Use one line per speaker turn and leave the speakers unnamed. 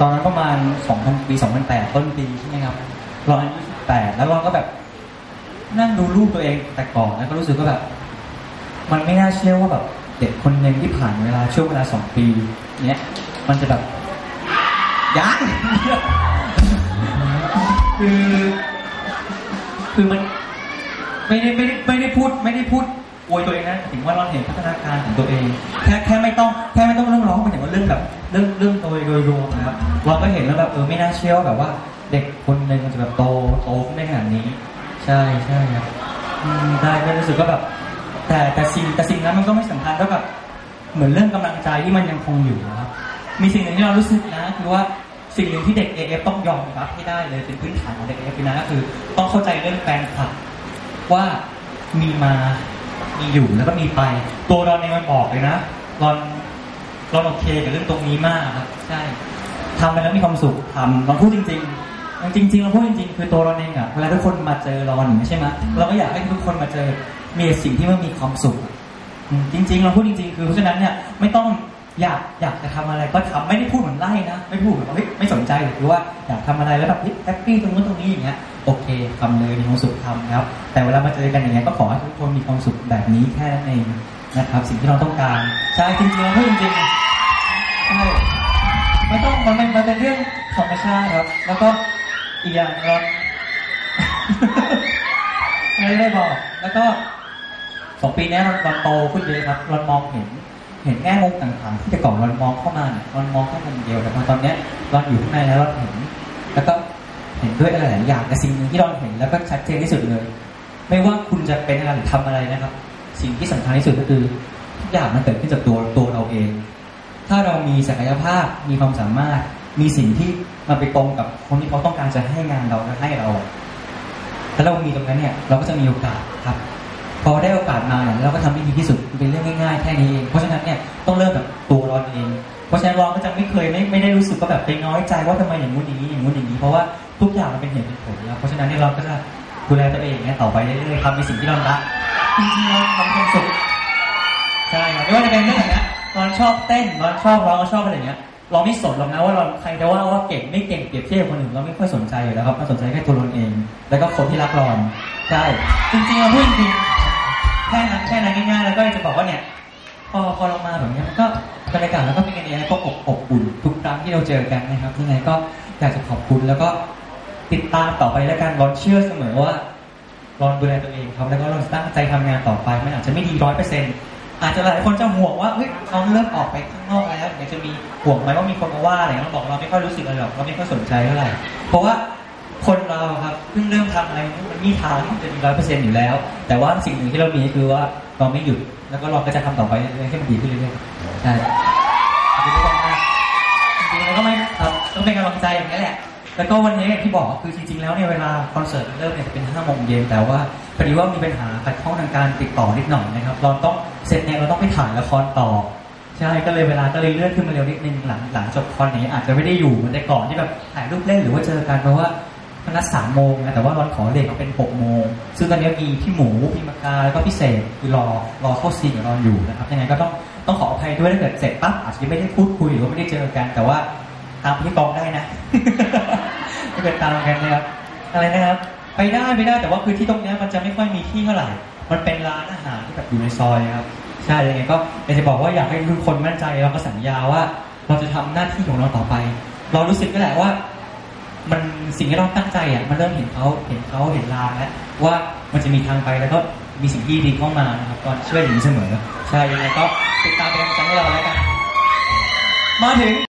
ตอนนั้นประมาณ2000ปี2008 ต้นปีใช่ไหมครับรอนอายุ18แล้วรอนก็แบบ นั่งดูรูปตัวเองแต่ก่อนแล้วก็รู้สึกว่าแบบ มันไม่น่าเชื่อว่าแบบเด็กคนหนึ่งที่ผ่านเวลาช่วงเวลาสองปี เนี้ยมันจะแบบยังคือ คือมันไม่ได้ไม่ได้ไม่ได้พูดไม่ได้พูด อวยตัวเองนะถึงว่าเราเห็นพัฒนาการของตัวเอง แค่แค่ไม่ต้องแค่ไม่ต้องเรื่องร้องมันอย่างว่าเรื่องแบบเรื่องเรื่องโดยโดยรวมนะครับเราก็เห็นแล้วแบบเออไม่น่าเชื่อว่าแบบว่า เด็กคนหนึ่งมันจะแบบโตโตขึ้นได้ขนาดนี้ ใช่ใช่ครับได้ก็รู้สึกว่าแบบ แต่แต่สิ่งแต่สิ่งนั้นมันก็ไม่สำคัญเท่ากับเหมือนเรื่องกำลังใจที่มันยังคงอยู่นะครับมีสิ่งหนึ่งที่เรารู้สึกนะคือว่าสิ่งหนึ่งที่เด็ก AF ต้องยอมรับให้ได้เลยเป็นพื้นฐานของเด็ก AF นะก็คือ ต้องเข้าใจเรื่องแฟนคลับว่ามีมา มีอยู่แล้วก็มีไป ตัวเราในยมันบอกเลยนะรอนรอนโอเคกับเรื่องตรงนี้มากครับ ใช่ทำไปแล้วมีความสุขทำเราพูดจริงๆจริงๆเราพูดจริงๆคือตัวเราเองอะเวลาทุกคนมาเจอเราอย่างนี้ใช่ไหมเราก็อยากให้ทุกคนมาเจอมีแต่สิ่งที่มันมีความสุขอะอืมจริง ๆ เราพูดจริง ๆ คือเพราะฉะนั้นเนี่ยไม่ต้องอยากอยากจะทำอะไรก็ทำไม่ได้พูดเหมือนไล่นะ ไม่พูดแบบว่าเฮ้ยไม่สนใจหรือว่าอยากทำอะไรแล้วแบบเฮ้ยแฮปปี้ตรงนู้นตรงนี้อย่างเงี้ยโอเคทำเลยมีความสุขทำครับ แต่เวลามาเจอกันอย่างเงี้ยก็ขอให้ทุกคนมีความสุขแบบนี้แค่นั้นเองนะครับ สิ่งที่เราต้องการใช่จริงๆราพูดจริงๆใช่ไม่ต้องมันเป็นมันเป็นเรื่องธรรมชาติครับ แล้วก็อีกอย่างเราไม่ได้บอก แล้วก็สองปีนี้เราเราโตขึ้นเยอะครับเรามองเห็นเห็นแง่มุมต่างๆที่แต่ก่อนเรามองเข้ามาเนี่ยเรามองแค่มุมเดียวแต่พอตอนเนี้ยเราอยู่ข้างในแล้วเราเห็น แล้วก็ เห็นด้วยอะไรหลายอย่างแต่สิ่งหนึ่งที่เราเห็นแล้วก็ชัดเจนที่สุดเลย ไม่ว่าคุณจะเป็นอะไรหรือทำอะไรนะครับ สิ่งที่สำคัญที่สุดก็คือทุกอย่างมันเกิดขึ้นจากตัวตัวเราเอง ถ้าเรามีศักยภาพมีความสามารถ มีสิ่งที่มันไปตรงกับคนที่เขาต้องการจะให้งานเราและให้เราถ้าเรามีตรงนั้นเนี่ยเราก็จะมีโอกาสครับ พอได้โอกาสมาเนี่ยเราก็ทำได้ดีที่สุดเป็นเรื่องง่ายๆแค่นี้เองเพราะฉะนั้นเนี่ยต้องเริ่มแบบตัวเราเอง เพราะฉะนั้นเราก็จะไม่เคยไม่ไม่ได้รู้สึกว่าแบบไปน้อยใจว่าทำไมอย่างงู้นอย่างนี้อย่างงู้นอย่างนี้เพราะว่า ทุกอย่างมันเป็นเหตุเป็นผลแล้วเพราะฉะนั้นเนี่ยเราก็จะดูแลตัวเองเนี่ยต่อไปเรื่อยๆทำในสิ่งที่เรารักจริงๆเราทำความสุขใช่ครับไม่ว่าจะเป็นเรื่องไหนนะตอนชอบเต้นตอนชอบร้องชอบอะไรเงี้ยเราไม่สนหรอกนะว่าเราใครจะว่าว่าเก่งไม่เก่งเปรียบเทียบคนอื่นเราไม่ค่อยสนใจอยู่แล้วครับเราสนใจแค่ตัวเราเอง แล้วก็คนที่รักเราใช่จริงๆเราพูดจริงแค่นั้นแค่นั้นง่ายๆแล้วก็จะบอกว่าเนี่ยพอพอเรามาแบบเนี้ยมันก็บรรยากาศแล้วก็เป็นกันเองก็อบอบอุ่นทุกครั้งที่เราเจอกันนะครับยังไงก็อยากจะขอบคุณแล้วก็ ติดตามต่อไปแล้วกันรอนเชื่อเสมอว่ารอนดูแลตัวเองครับแล้วก็รอนตั้งใจทำงานต่อไปมันอาจจะไม่ดีร้อยเปอร์เซ็นต์อาจจะหลายคนจะห่วงว่าเฮ้ยเขาเริ่มออกไปข้างนอกแล้วอยากจะมีห่วงไหมว่ามีคนมาว่าอะไรเราบอกเราไม่ค่อยรู้สึกอะไรหรอกเราไม่ค่อยสนใจเท่าไหร่เพราะว่าคนเราครับเพิ่งเริ่มทำอะไรมันมีทางที่จะมีร้อยเปอร์เซ็นต์อยู่แล้ว แต่ว่าสิ่งหนึ่งที่เรามีคือว่าเราไม่หยุดแล้วก็เราก็จะทำต่อไปเรื่อยๆให้มันดีขึ้นเรื่อยๆใช่ขอบคุณทุกคนมากจริงๆแล้วก็ไม่ครับต้องเป็นกำลังใจอย่างนี้แหละ แล้วก็วันนี้อย่างที่บอกคือจริงๆแล้วเนี่ยเวลาคอนเสิร์ตเริ่มเนี่ยจะเป็น5โมงเย็นแต่ว่าพอดีว่ามีปัญหาขัดข้องทางการติดต่อนิดหน่อยนะครับเราต้องเสร็จเนี่ยเราต้องไปถ่ายละครต่อใช่ก็เลยเวลาก็เลยเลื่อนขึ้นมาเร็วนิดนึงหลังหลังจบคอนนี้อาจจะไม่ได้อยู่เหมือนแต่ก่อนที่แบบถ่ายรูปเล่นหรือว่าเจอกันเพราะว่ามันนัดสามโมงนะแต่ว่าร้อนขอเลทเขาเป็นหกโมงซึ่งตอนนี้มีพี่หมูพี่มากาแล้วก็พี่เศษคือรอรอเข้าซีนกับรอนอยู่นะครับยังไงก็ต้องต้องขออภัยด้วยถ้าเกิดเสร็จปั๊บอาจจะไม่ได้พูดคุยหรือว่าไม่ได้เจอกันแต่ว่า ตามพี่กองได้นะถ้าเกิดตามกันนะครับอะไรนะครับ ไปได้ไปได้แต่ว่าคือที่ตรงนี้มันจะไม่ค่อยมีที่เท่าไหร่ มันเป็นร้านอาหารที่แบบอยู่ในซอยครับใช่ยังไงก็อยากจะบอกว่าอยากให้ทุกคนมั่นใจแล้วก็สัญญาว่า เราจะทำหน้าที่ของเราต่อไป เรารู้สึกก็แหละว่า มันสิ่งที่เราตั้งใจอะมันเริ่มเห็นเขาเห็นเขาเห็นลางแล้วว่ามันจะมีทางไปแล้วก็มีสิ่งที่ดีเข้ามานะครับตอนช่วยอย่างนี้เสมอ ใช่ยังไงก็ติดตามเป็นกำลังใจให้เราแล้วกันมาถึง